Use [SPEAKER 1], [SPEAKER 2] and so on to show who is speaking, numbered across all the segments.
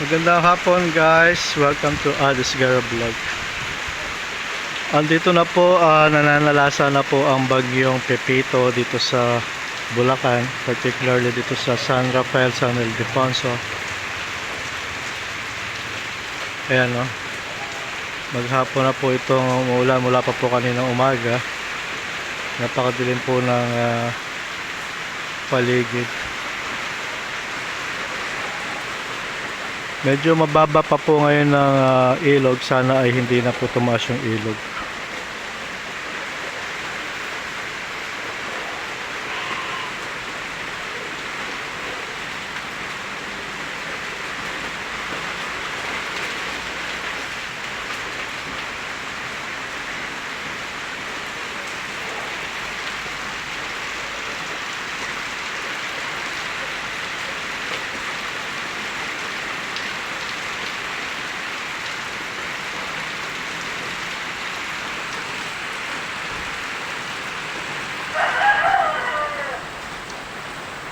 [SPEAKER 1] Magandang hapon guys. Welcome to Adis Gara Vlog. Andito na po, ah, nananalasa na po ang bagyong Pepito dito sa Bulacan, particularly dito sa San Rafael, San Ildefonso. Ayan no. Maghapon na po itong umuulan mula pa po kaninang umaga. Napakadilim po ng ah, paligid. Medyo mababa pa po ngayon ng ah, ilog. Sana ay hindi na po tumaas yung ilog.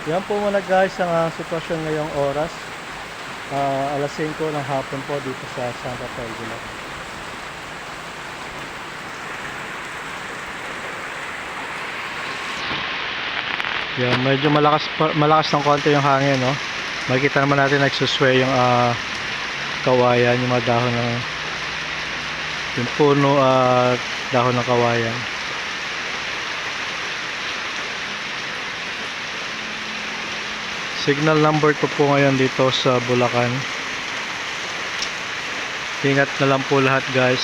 [SPEAKER 1] Yan po muna guys ang ah, sitwasyon ngayong oras. Ah, alas 5 ng hapon po dito sa San Rafael Bulacan. Yan, medyo malakas malakas ng konti yung hangin, no. Makikita naman natin nagsusway yung ah, kawayan, yung mga dahon ng yung puno at dahon ng kawayan. Signal number 2 po ngayon dito sa Bulacan. Ingat na lang po lahat guys.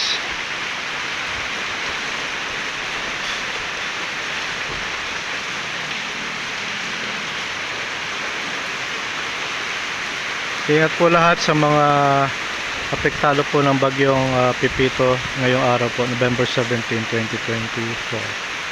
[SPEAKER 1] Ingat po lahat sa mga apektado po ng bagyong ah, Pipito ngayong araw po, November 17, 2024.